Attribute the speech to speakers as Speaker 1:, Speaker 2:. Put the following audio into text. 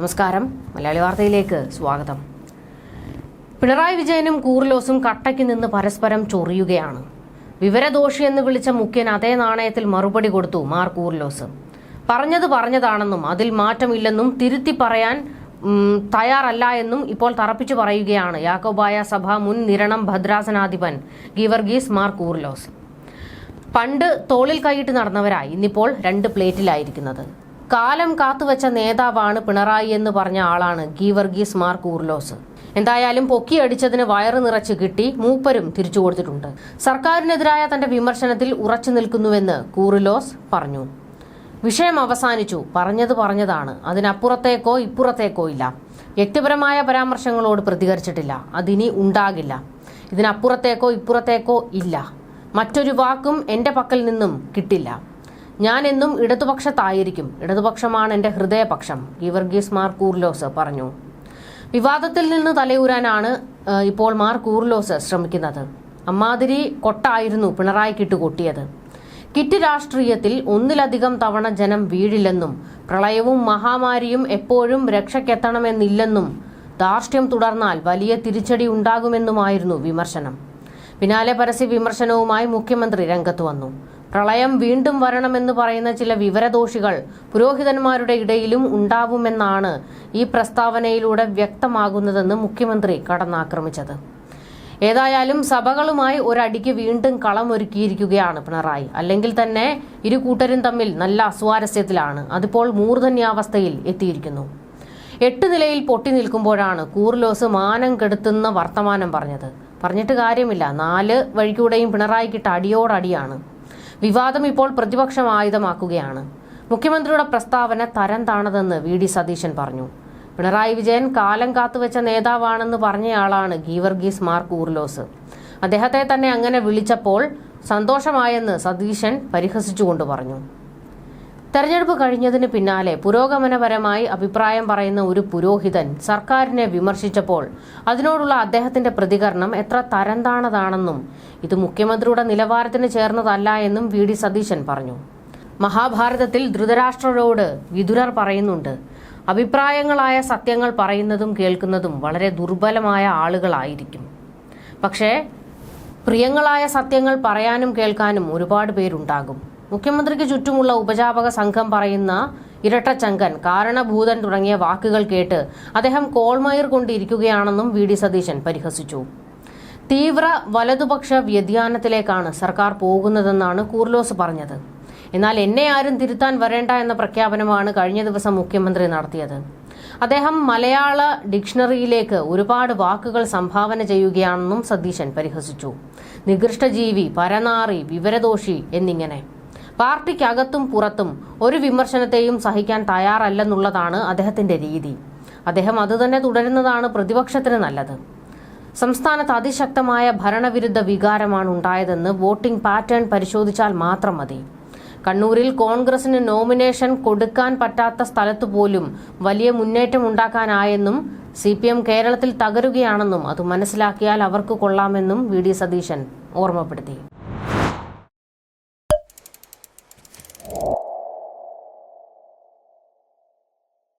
Speaker 1: നമസ്കാരം. മലയാളി വാർത്തയിലേക്ക് സ്വാഗതം. പിണറായി വിജയനും കൂറിലോസും കട്ടയ്ക്ക് നിന്ന് പരസ്പരം ചൊറിയുകയാണ്. വിവരദോഷി എന്ന് വിളിച്ച മുഖ്യൻ അതേ നാണയത്തിൽ മറുപടി കൊടുത്തു മാർ കൂറിലോസ്. പറഞ്ഞത് പറഞ്ഞതാണെന്നും അതിൽ മാറ്റമില്ലെന്നും തിരുത്തി പറയാൻ തയ്യാറല്ല എന്നും ഇപ്പോൾ തറപ്പിച്ചു പറയുകയാണ് യാക്കോബായ സഭ മുൻ നിരണം ഭദ്രാസനാധിപൻ ഗീവർഗീസ് മാർ കൂറിലോസ്. പണ്ട് തോളിൽ കൈയിട്ട് നടന്നവരായി. ഇന്നിപ്പോൾ രണ്ട് പ്ലേറ്റിലായിരിക്കുന്നത്. കാലം കാത്തുവച്ച നേതാവാണ് പിണറായി എന്ന് പറഞ്ഞ ആളാണ് ഗീവർഗീസ് മാർ കൂർലോസ്. എന്തായാലും പൊക്കിയടിച്ചതിന് വയറ് നിറച്ച് കിട്ടി മൂപ്പരും തിരിച്ചു കൊടുത്തിട്ടുണ്ട്. സർക്കാരിനെതിരായ തന്റെ വിമർശനത്തിൽ ഉറച്ചു നിൽക്കുന്നുവെന്ന് കൂറിലോസ് പറഞ്ഞു. വിഷയം അവസാനിച്ചു. പറഞ്ഞത് പറഞ്ഞതാണ്. അതിനപ്പുറത്തേക്കോ ഇപ്പുറത്തേക്കോ ഇല്ല. വ്യക്തിപരമായ പരാമർശങ്ങളോട് പ്രതികരിച്ചിട്ടില്ല. അതിനി ഉണ്ടാകില്ല. ഇതിനപ്പുറത്തേക്കോ ഇപ്പുറത്തേക്കോ ഇല്ല. മറ്റൊരു വാക്കും എന്റെ പക്കൽ നിന്നും കിട്ടില്ല. ഞാൻ എന്നും ഇടതുപക്ഷത്തായിരിക്കും. ഇടതുപക്ഷമാണ് എന്റെ ഹൃദയപക്ഷം ഗീവർഗീസ് മാർ കൂർലോസ് പറഞ്ഞു. വിവാദത്തിൽ നിന്ന് തലയൂരാനാണ് ഇപ്പോൾ മാർ കൂർലോസ് ശ്രമിക്കുന്നത്. അമ്മാതിരി കൊട്ടായിരുന്നു പിണറായിക്കിട്ട് കൊട്ടിയത്. കിറ്റ് രാഷ്ട്രീയത്തിൽ ഒന്നിലധികം തവണ ജനം വീഴില്ലെന്നും പ്രളയവും മഹാമാരിയും എപ്പോഴും രക്ഷയ്ക്കെത്തണമെന്നില്ലെന്നും ധാർഷ്ട്യം തുടർന്നാൽ വലിയ തിരിച്ചടി ഉണ്ടാകുമെന്നുമായിരുന്നു വിമർശനം. പിന്നാലെ പരസ്യ വിമർശനവുമായി മുഖ്യമന്ത്രി രംഗത്ത് വന്നു. പ്രളയം വീണ്ടും വരണമെന്ന് പറയുന്ന ചില വിവരദോഷികൾ പുരോഹിതന്മാരുടെ ഇടയിലും ഉണ്ടാവുമെന്നാണ് ഈ പ്രസ്താവനയിലൂടെ വ്യക്തമാകുന്നതെന്ന് മുഖ്യമന്ത്രി കടന്നാക്രമിച്ചത്. ഏതായാലും സഭകളുമായി ഒരടിക്ക് വീണ്ടും കളമൊരുക്കിയിരിക്കുകയാണ് പിണറായി. അല്ലെങ്കിൽ തന്നെ ഇരു കൂട്ടരും തമ്മിൽ നല്ല അസ്വാരസ്യത്തിലാണ്. അതിപ്പോൾ മൂർധന്യാവസ്ഥയിൽ എത്തിയിരിക്കുന്നു. എട്ട് നിലയിൽ പൊട്ടി നിൽക്കുമ്പോഴാണ് കൂർലോസ് മാനം കെടുത്തുന്ന വർത്തമാനം പറഞ്ഞത്. പറഞ്ഞിട്ട് കാര്യമില്ല. നാല് വഴിക്കൂടെയും പിണറായിക്കിട്ട് അടിയോടടിയാണ്. വിവാദം ഇപ്പോൾ പ്രതിപക്ഷം ആയുധമാക്കുകയാണ്. മുഖ്യമന്ത്രിയുടെ പ്രസ്താവന തരം താണതെന്ന് വി ഡി സതീശൻ പറഞ്ഞു. പിണറായി വിജയൻ കാലം കാത്തുവെച്ച നേതാവാണെന്ന് പറഞ്ഞയാളാണ് ഗീവർഗീസ് മാർ കൂർലോസ് അദ്ദേഹത്തെ തന്നെ അങ്ങനെ വിളിച്ചപ്പോൾ സന്തോഷമായെന്ന് സതീശൻ പരിഹസിച്ചുകൊണ്ട് പറഞ്ഞു. തെരഞ്ഞെടുപ്പ് കഴിഞ്ഞതിന് പിന്നാലെ പുരോഗമനപരമായി അഭിപ്രായം പറയുന്ന ഒരു പുരോഹിതൻ സർക്കാരിനെ വിമർശിച്ചപ്പോൾ അതിനോടുള്ള അദ്ദേഹത്തിന്റെ പ്രതികരണം എത്ര തരംതാണതാണെന്നും ഇത് മുഖ്യമന്ത്രിയുടെ നിലവാരത്തിന് ചേർന്നതല്ല എന്നും വി ഡി സതീശൻ പറഞ്ഞു. മഹാഭാരതത്തിൽ ധൃതരാഷ്ട്രരോട് വിതുരർ പറയുന്നുണ്ട്. അഭിപ്രായങ്ങളായ സത്യങ്ങൾ പറയുന്നതും കേൾക്കുന്നതും വളരെ ദുർബലമായ ആളുകളായിരിക്കും. പക്ഷേ പ്രിയങ്ങളായ സത്യങ്ങൾ പറയാനും കേൾക്കാനും ഒരുപാട് പേരുണ്ടാകും. മുഖ്യമന്ത്രിക്ക് ചുറ്റുമുള്ള ഉപജാപക സംഘം പറയുന്ന ഇരട്ടച്ചങ്കൻ കാരണഭൂതൻ തുടങ്ങിയ വാക്കുകൾ കേട്ട് അദ്ദേഹം കോൾമയർ കൊണ്ടിരിക്കുകയാണെന്നും വി. ഡി. സതീശൻ പരിഹസിച്ചു. തീവ്ര വലതുപക്ഷ വ്യതിയാനത്തിലേക്കാണ് സർക്കാർ പോകുന്നതെന്നാണ് കൂർലോസ് പറഞ്ഞത്. എന്നാൽ എന്നെ ആരും തിരുത്താൻ വരേണ്ട എന്ന പ്രഖ്യാപനമാണ് കഴിഞ്ഞ ദിവസം മുഖ്യമന്ത്രി നടത്തിയത്. അദ്ദേഹം മലയാള ഡിക്ഷണറിയിലേക്ക് ഒരുപാട് വാക്കുകൾ സംഭാവന ചെയ്യുകയാണെന്നും സതീശൻ പരിഹസിച്ചു. നികൃഷ്ടജീവി പരനാറി വിവരദോഷി എന്നിങ്ങനെ. പാർട്ടിക്കകത്തും പുറത്തും ഒരു വിമർശനത്തെയും സഹിക്കാൻ തയ്യാറല്ലെന്നുള്ളതാണ് അദ്ദേഹത്തിന്റെ രീതി. അദ്ദേഹം അതുതന്നെ തുടരുന്നതാണ് പ്രതിപക്ഷത്തിന് നല്ലത്. സംസ്ഥാനത്ത് അതിശക്തമായ ഭരണവിരുദ്ധ വികാരമാണ് ഉണ്ടായതെന്ന് വോട്ടിംഗ് പാറ്റേൺ പരിശോധിച്ചാൽ മാത്രം മതി. കണ്ണൂരിൽ കോൺഗ്രസിന് നോമിനേഷൻ കൊടുക്കാൻ പറ്റാത്ത സ്ഥലത്തുപോലും വലിയ മുന്നേറ്റം ഉണ്ടാക്കാനായെന്നും സി പി എം കേരളത്തിൽ തകരുകയാണെന്നും അത് മനസ്സിലാക്കിയാൽ അവർക്ക് കൊള്ളാമെന്നും വി ഡി സതീശൻ ഓർമ്മപ്പെടുത്തി.